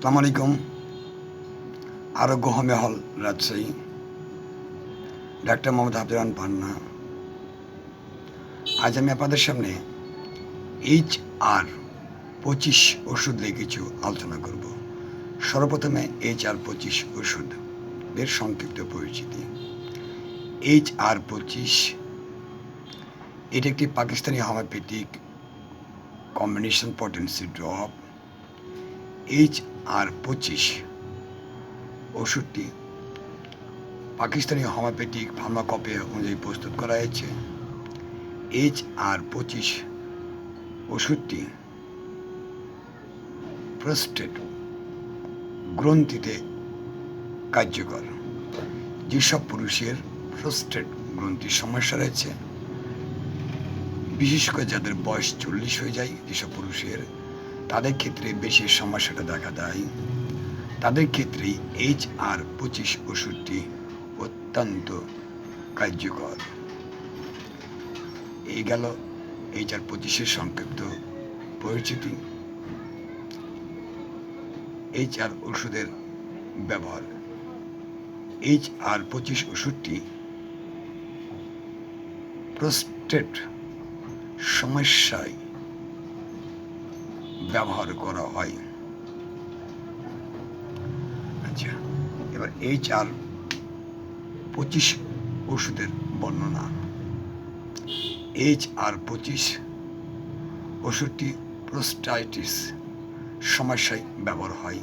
আসসালামু আলাইকুম। Arogya homeo hall Rajshahi. Doctor Mohammad Hafizan Panna. আজ আমি আপনাদের সামনে এইচ আর পঁচিশ ওষুধ নিয়ে কিছু আলোচনা করব। সর্বপ্রথমে এইচ আর পঁচিশ ওষুধ এর সংক্ষিপ্ত পরিচিতি। এইচ আর পঁচিশ, এটি একটি Pakistani homeopathic combination potency drop H R পঁচিশ। ওষুধটি পাকিস্তানি হোমিওপ্যাথিক ফার্মাকপে অনুযায়ী প্রস্তুত করা হয়েছে। এইচ আর পঁচিশ ওষুধটি প্রস্টেট গ্রন্থিতে কার্যকর। যেসব পুরুষের প্রস্টেট গ্রন্থির সমস্যা রয়েছে, বিশেষ করে যাদের বয়স চল্লিশ হয়ে যায়, যেসব পুরুষের তাদের ক্ষেত্রে বেশি সমস্যাটা দেখা দেয়। তাদের ক্ষেত্রে এইচ আর পঁচিশ ওষুধটি অত্যন্ত কার্যকর। এই গেল এইচ আর পঁচিশের সংক্ষিপ্ত পরিচিতি। এইচ আর ওষুধের ব্যবহার। এইচ আর পঁচিশ ওষুধটি প্রস্টেট সমস্যায় ব্যবহার করা হয়। আচ্ছা এবার এই চার পঁচিশ ওষুধের বর্ণনা। এইচ আর পঁচিশ ওষুধটি প্রোস্টাইটিস সমস্যায় ব্যবহার হয়।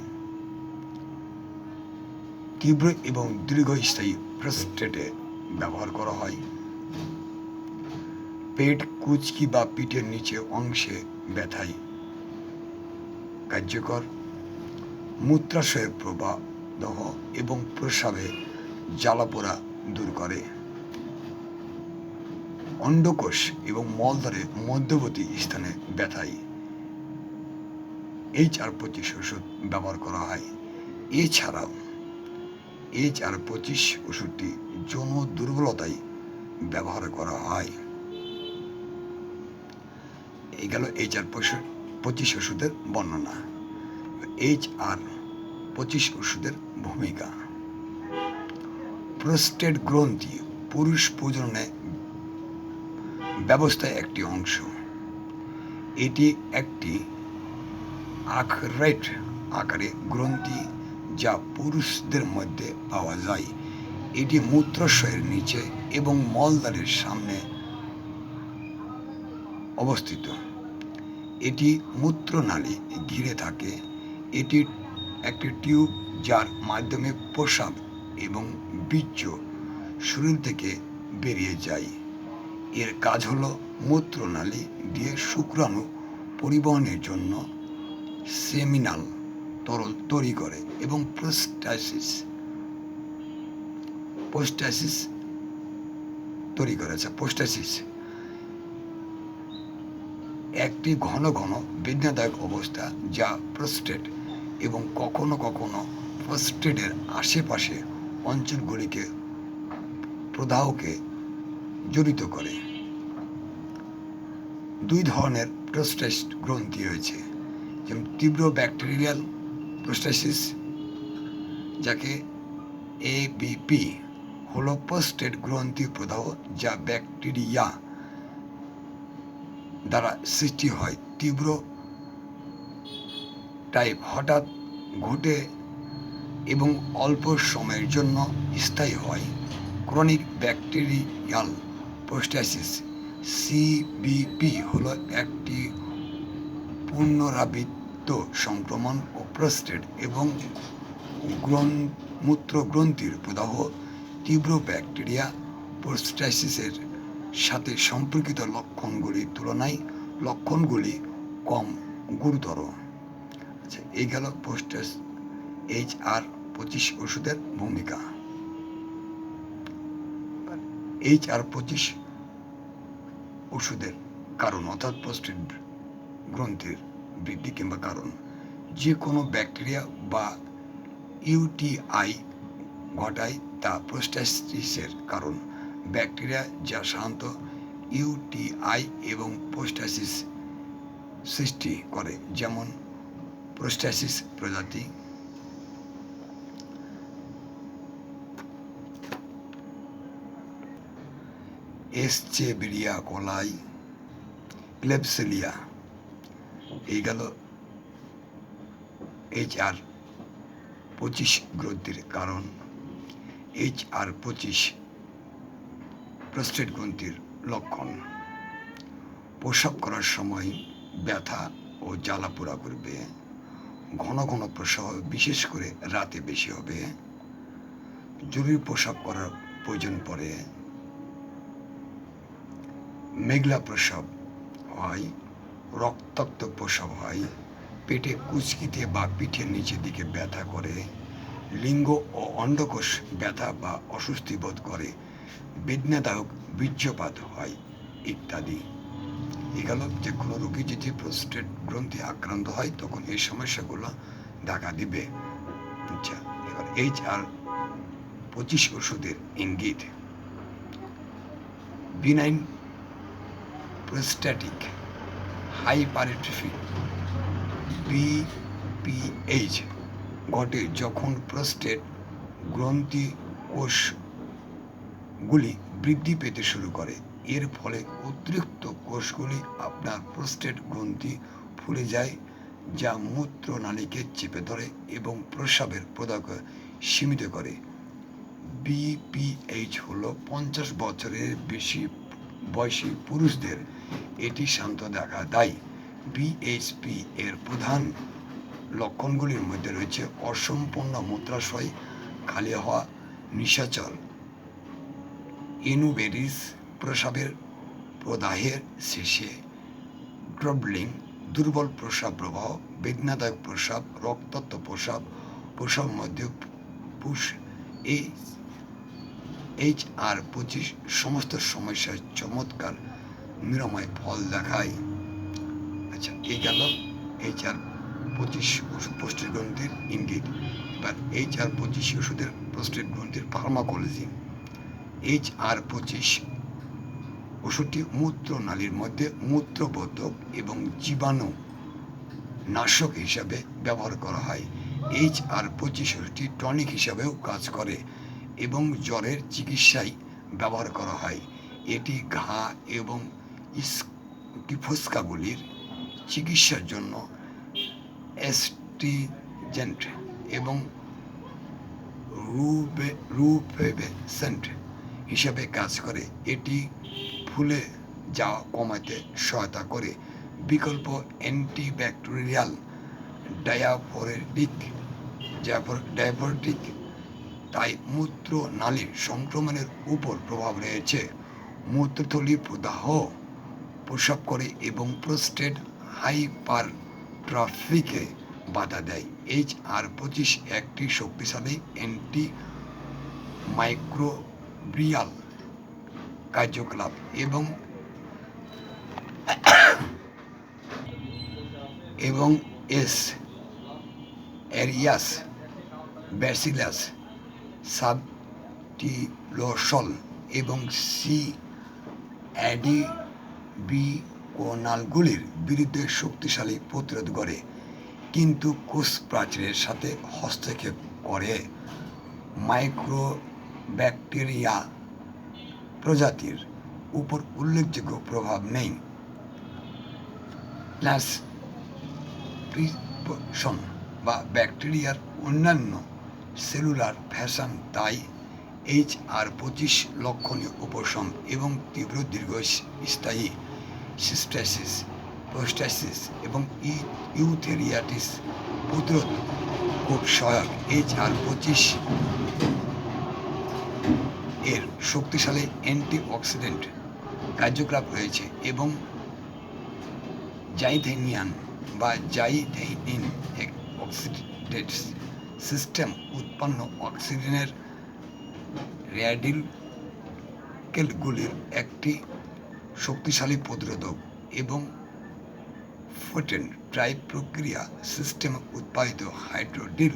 তীব্র এবং দীর্ঘস্থায়ী প্রস্টেটে ব্যবহার করা হয়। পেট, কুচকি বা পিঠের নিচে অংশে ব্যথায় কার্যকর। মূত্রাশয়ের প্রবাহ দহ এবং প্রসাবে জ্বালাপোড়া দূর করে। অন্ডকোষ এবং মলদ্বারে মধ্যবর্তী স্থানে ব্যথায়। এইচ আর পঁচিশ ওষুধ ব্যবহার করা হয়। এছাড়াও এইচ আর পঁচিশ ওষুধটি যৌন দুর্বলতায় ব্যবহার করা হয়। এই গেল এইচ আর পঁচিশ। ওষুধের বর্ণনা। এইচ আর পঁচিশ ওষুধের ভূমিকা। প্রোস্টেট গ্রন্থি পুরুষ প্রজননে ব্যবস্থায় একটি অংশ। এটি একটি আখরেট আকারে গ্রন্থি যা পুরুষদের মধ্যে পাওয়া যায়। এটি মূত্রাশয়ের নিচে এবং মলদ্বারের সামনে অবস্থিত। এটি মূত্রনালী ঘিরে থাকে। এটি একটি টিউব যার মাধ্যমে প্রসাব এবং বীর্য শরীর থেকে বেরিয়ে যায়। এর কাজ হলো মূত্রনালী দিয়ে শুক্রাণু পরিবহনের জন্য সেমিনাল তরল তৈরি করে এবং প্রোস্টাসিস পোস্টাসিস তৈরি করেছে পোস্টাসিস একটি ঘন ঘন বেদনাদায়ক অবস্থা যা প্রস্টেট এবং কখনো কখনো প্রস্টেটের আশেপাশে অঞ্চলগুলিকে প্রদাহকে জড়িত করে। দুই ধরনের প্রস্টেট গ্রন্থি রয়েছে, যেমন তীব্র ব্যাকটেরিয়াল প্রস্টাসিস, যাকে এবিপি হলো প্রস্টেট গ্রন্থি প্রদাহ যা ব্যাকটেরিয়া দ্বারা সৃষ্টি হয়। তীব্র টাইপ হঠাৎ ঘটে এবং অল্প সময়ের জন্য স্থায়ী হয়। ক্রনিক ব্যাকটেরিয়াল প্রোস্টাসিস সিবিপি হলো একটি পুনরাবৃত্ত সংক্রমণ ও প্রস্টেট এবং গ্রন মূত্রগ্রন্থির প্রদাহ, তীব্র ব্যাকটেরিয়া প্রোস্টাসিসের সাথে সম্পর্কিত লক্ষণগুলির তুলনায় লক্ষণগুলি কম গুরুতর। আচ্ছা এই গেল পোস্টাস এইচ আর পঁচিশ ওষুধের ভূমিকা। এইচ আর পঁচিশ ওষুধের কারণ অর্থাৎ পোস্টেড গ্রন্থির বৃদ্ধি কিংবা কারণ যে কোনো ব্যাকটেরিয়া বা ইউটিআই ঘটায় তা প্রোস্টাসিসের কারণ। ব্যাকটেরিয়া যা শান্ত ইউটিআই এবং পোস্টাসিস সৃষ্টি করে, যেমন প্রোস্টাসিস প্রজাতি। এসচেবিরিয়া কলাই, ক্লেপসেলিয়া, এই গেল এইচ আর পঁচিশ গ্রন্থির কারণ। এইচ আর পঁচিশ প্রস্টেট গ্রন্থির লক্ষণ। প্রসাব করার সময় ব্যথা ও জ্বালা পোড়া করবে। ঘন ঘন প্রসব বিশেষ করে রাতে বেশি হবে। জরুরি প্রসাব করার প্রয়োজন পড়ে। মেঘলা প্রসব হয়, রক্তাক্ত প্রসব হয়, পেটে কুচকিতে বা পিঠের নিচের দিকে ব্যথা করে, লিঙ্গ ও অন্ডকোষ ব্যথা বা অস্বস্তি বোধ করে বেদনাদায়ক বীর্যপাত হয় ইত্যাদি। এগুলো যে কোনো রোগী যদি প্রস্টেট গ্রন্থি আক্রান্ত হয়, তখন এই সমস্যাগুলো দেখা দিবে। আচ্ছা এবার এইচ আর পঁচিশ ওষুধের ইঙ্গিত। বিনাইন প্রোস্ট্যাটিক হাইপারট্রফি বিপিএইচ ঘটে যখন প্রোস্টেট গ্রন্থি কোষগুলি বৃদ্ধি পেতে শুরু করে। এর ফলে অতিরিক্ত কোষগুলি আপনার প্রোস্টেট গ্রন্থি ফুলে যায়, যা মূত্রনালীকে চেপে ধরে এবং প্রস্রাবের প্রদাহ সীমিত করে। বিপিএইচ হল পঞ্চাশ বছরের বেশি বয়সী পুরুষদের। এটি শান্ত দেখা দেয়। বিএইচপি এর প্রধান লক্ষণগুলির মধ্যে রয়েছে অসম্পূর্ণ মূত্রাশয়, খালি হওয়া নিশাচল ইনুবেরিস প্রসাবের প্রদাহের শেষে ড্রবলিং, দুর্বল প্রসাব প্রবাহ, বেদনাদায়ক প্রসাব রক্তাক্ত প্রসাব প্রসাব মধ্যে পুষ এই এইচ আর পঁচিশ সমস্ত সমস্যার চমৎকার নিরাময় ফল দেখায়। আচ্ছা এই গেল এইচ আর পঁচিশ ওষুধ প্রস্টেট গ্রন্থির ইঙ্গিত। এবার এইচ আর পঁচিশ ওষুধের প্রস্টেট গ্রন্থির ফার্মাকোলজি এইচ আর পঁচিশ। ওষুধটি মূত্রনালীর মধ্যে মূত্রবোধক এবং জীবাণু নাশক হিসাবে ব্যবহার করা হয়। এইচ আর পঁচিশ ওষুধটি টনিক হিসাবেও কাজ করে এবং জ্বরের চিকিৎসায় ব্যবহার করা হয়। এটি ঘা এবং ফুসকাগুলির চিকিৎসার জন্য অ্যাস্টিজেন্ট এবং রুবে রুপেভেসেন্ট হিসাবে কাজ করে, এটি ফুলে যাওয়া কমাতে সহায়তা করে। বিকল্প অ্যান্টিব্যাকটেরিয়াল ডায়াফোরেটিক ডায়াফোরেটিক তাই মূত্র নালীর সংক্রমণের উপর প্রভাব রয়েছে। মূত্রথলি প্রদাহ প্রসাব করে এবং প্রোস্টেট হাইপার ট্রাফিকে বাধা দেয়। এইচ আর পঁচিশ একটি শক্তিশালী অ্যান্টি মাইক্রোব্রিয়াল কার্যকলাপ এবং এবং এস এরিয়াস ব্যাসিলাস সাবটিলোসল এবং সি অ্যাডিবিকোনালগুলির বিরুদ্ধে শক্তিশালী প্রতিরোধ করে কিন্তু কোষ প্রাচীরের সাথে হস্তক্ষেপ করে মাইক্রোব্যাকটেরিয়া প্রজাতির উপর উল্লেখযোগ্য প্রভাব নেই। প্লাস ট্রান্সক্রিপশন বা ব্যাকটেরিয়ার অন্যান্য সেলুলার ফ্যাশন, তাই এইচ আর পঁচিশ লক্ষণীয় উপশম এবং তীব্র দীর্ঘস্থায়ী সিস্টাইসিস প্রোস্টাইসিস এবং ইউথেরিয়াটিস প্রতিরোধ খুব সহায়ক। এইচ আর পঁচিশ এর শক্তিশালী অ্যান্টিঅক্সিডেন্ট কার্যকলাপ রয়েছে এবং জাইথেনিয়ান বা জাইথেনিন অক্সিডেট সিস্টেম উৎপন্ন অক্সিজেনের র্যাডিকেলগুলির একটি শক্তিশালী প্রতিরোধক এবং ফোটেন ট্রাই প্রক্রিয়া সিস্টেম উৎপাদিত হাইড্রোডিল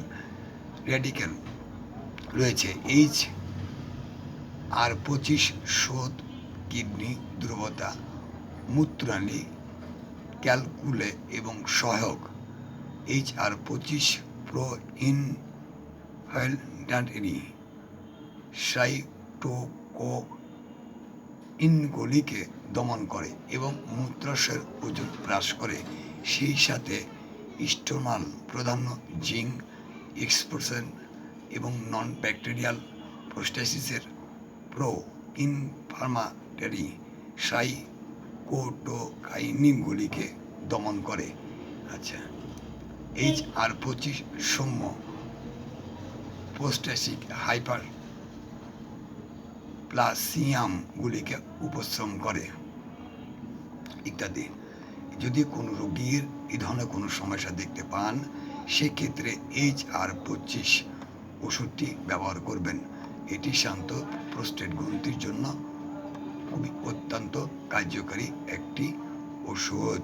র্যাডিক্যাল রয়েছে। এইচ আর পঁচিশ শোধ কিডনি দুর্বলতা, মূত্রাণী, ক্যালকুলে এবং সহায়ক। এইচ আর পঁচিশ প্রো ইন ডান্টেনি সাইটোকো ইনগুলিকে দমন করে এবং মূত্রাশয়ের ওজন হ্রাস করে। সেই সাথে স্টোনাল প্রাধান্য জিঙ্ক এক্সপোর্শন এবং নন ব্যাকটেরিয়াল প্রোস্টাসিসের প্রো ইনফার্মাটারি সাইকোটোকাইনিনগুলিকে দমন করে। আচ্ছা এইচ আর পঁচিশ সৌম্য পোস্টাসিক হাইপার প্লাসিয়ামগুলিকে উপশ্রম করে। ইত্যাদি। যদি কোনো রোগীর এই ধরনের কোনো সমস্যা দেখতে পান, সেক্ষেত্রে এইচ আর পঁচিশ ওষুধটি ব্যবহার করবেন। এটি শান্ত প্রোস্টেট গ্রন্থির জন্য খুবই অত্যন্ত কার্যকারী একটি ওষুধ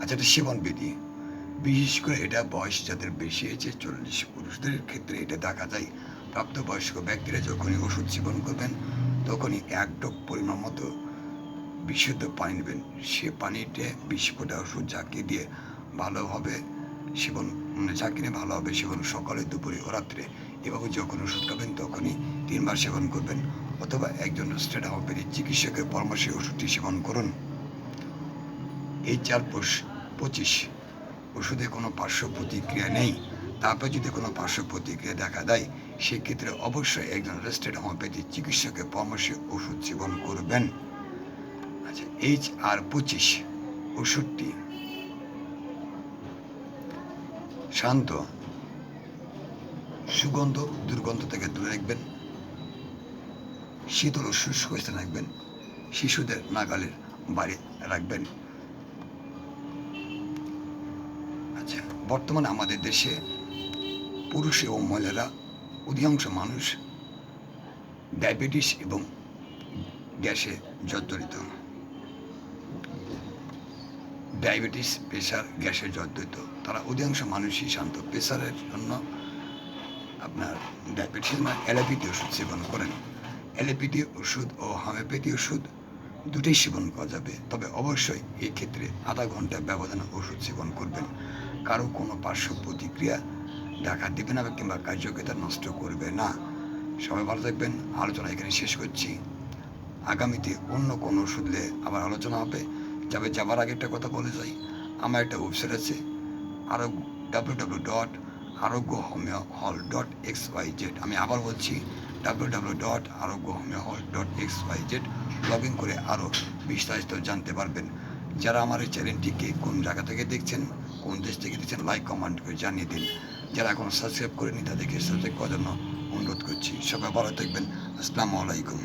আচ্ছা এটা সেবন বিধি। বিশেষ করে এটা বয়স যাদের বেশি হয়েছে, চল্লিশ পুরুষদের ক্ষেত্রে এটা দেখা যায়। প্রাপ্তবয়স্ক ব্যক্তিরা যখনই ওষুধ সেবন করবেন, তখনই এক ডোপ পরিমাণ মতো বিশুদ্ধ পানি নেবেন। সে পানিতে বিশ ফোটা ওষুধ ঝাঁকিয়ে দিয়ে ভালোভাবে সেবন মানে ঝাঁকিয়ে ভালোভাবে সেবন সকালে, দুপুরে ও রাত্রে এভাবে যখন ওষুধ খাবেন, তখনই তিনবার সেবন করবেন। অথবা একজন স্টেট হোমিওপ্যাথি চিকিৎসকের পরামর্শে ওষুধটি সেবন করুন। এই চার পঁচিশ। ওষুধে কোনো পার্শ্ব প্রতিক্রিয়া নেই। তারপর যদি কোনো পার্শ্ব প্রতিক্রিয়া দেখা দেয়, সেক্ষেত্রে অবশ্যই একজন রেজিস্টার্ড হোমিওপ্যাথি চিকিৎসকের পরামর্শে ওষুধ সেবন করবেন। আচ্ছা এইচ আর পঁচিশ ওষুধটি। শান্ত। সুগন্ধ দুর্গন্ধ থেকে দূরে রাখবেন। শীতল ও শুষ্ক স্থানে রাখবেন। শিশুদের নাগালের বাড়ি রাখবেন। আচ্ছা বর্তমানে আমাদের দেশে পুরুষ এবং মহিলারা অধিকাংশ মানুষ ডায়াবেটিস এবং গ্যাসে জর্জরিত। ডায়াবেটিস, প্রেশার, গ্যাসে জর্জরিত। তারা অধিকাংশ মানুষই শান্ত প্রেশারের জন্য আপনার ডায়াবেটিস না অ্যালোপ্যাথি ওষুধ সেবন করেন। অ্যালোপ্যাথি ওষুধ ও হোমিওপ্যাথি ওষুধ দুটোই সেবন করা যাবে। তবে অবশ্যই এই ক্ষেত্রে আধা ঘণ্টা ব্যবধানে ওষুধ সেবন করবেন। কারও কোনো পার্শ্ব প্রতিক্রিয়া দেখা দেবে না কিংবা কার্যকারিতা নষ্ট করবে না। সবাই ভালো থাকবেন। আলোচনা এখানে শেষ করছি। আগামীতে অন্য কোনো ওষুধে আবার আলোচনা হবে। যাবে যাবার আগে একটা কথা বলে যাই। আমার একটা ওয়েবসাইট আছে। আরও W W dot Arogya homeo hall dot X Y Z. আমি আবার বলছি W W dot Arogya homeo hall dot X Y Z log in করে আরও বিস্তারিত জানতে পারবেন। যারা আমার এই চ্যানেলটিকে কোন জায়গা থেকে দেখছেন, কোন দেশ থেকে দেখছেন, লাইক, কমেন্ট করে জানিয়ে দিন। যারা এখন সাবস্ক্রাইব করেনি তাদেরকে সাবস্ক্রাইব করার জন্য অনুরোধ করছি। সবাই ভালো থাকবেন। আসসালামু আলাইকুম।